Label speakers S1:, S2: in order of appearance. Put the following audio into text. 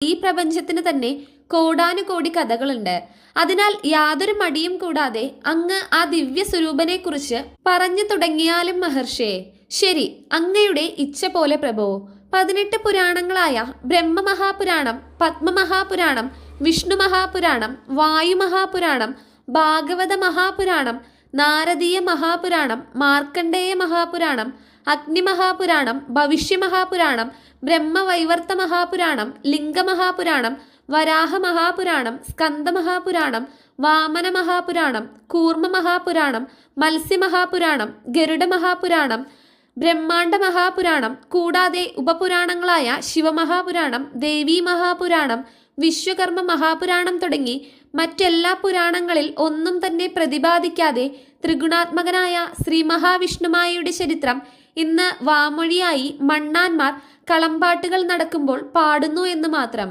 S1: ഈ പ്രപഞ്ചത്തിന് തന്നെ കോടാനുകോടി കഥകളുണ്ട്. അതിനാൽ യാതൊരു മടിയും കൂടാതെ അങ്ങ് ആ ദിവ്യ സ്വരൂപനെ കുറിച്ച് പറഞ്ഞു തുടങ്ങിയാലും മഹർഷേ. ശരി അങ്ങയുടെ ഇച്ഛ പോലെ പ്രഭോ. പതിനെട്ട് പുരാണങ്ങളായ ബ്രഹ്മമഹാപുരാണം പത്മമഹാപുരാണം വിഷ്ണു മഹാപുരാണം വായു മഹാപുരാണം ഭാഗവത മഹാപുരാണം നാരദീയ മഹാപുരാണം മാർക്കണ്ഡേയ മഹാപുരാണം അഗ്നിമഹാപുരാണം ഭവിഷ്യമഹാപുരാണം ബ്രഹ്മവൈവർത്ത മഹാപുരാണം ലിംഗമഹാപുരാണം വരാഹ മഹാപുരാണം സ്കന്ദമഹാപുരാണം വാമന മഹാപുരാണം കൂർമ്മ മഹാപുരാണം മത്സ്യമഹാപുരാണം ഗരുഡ മഹാപുരാണം ബ്രഹ്മാണ്ഡ മഹാപുരാണം കൂടാതെ ഉപപുരാണങ്ങളായ ശിവമഹാപുരാണം ദേവീ മഹാപുരാണം വിശ്വകർമ്മ മഹാപുരാണം തുടങ്ങി മറ്റെല്ലാ പുരാണങ്ങളിൽ ഒന്നും തന്നെ പ്രതിപാദിക്കാതെ ത്രിഗുണാത്മകനായ ശ്രീ മഹാവിഷ്ണുമായയുടെ ചരിത്രം ഇന്ന് വാമൊഴിയായി മണ്ണാന്മാർ കളമ്പാട്ടുകൾ നടക്കുമ്പോൾ പാടുന്നു എന്ന് മാത്രം.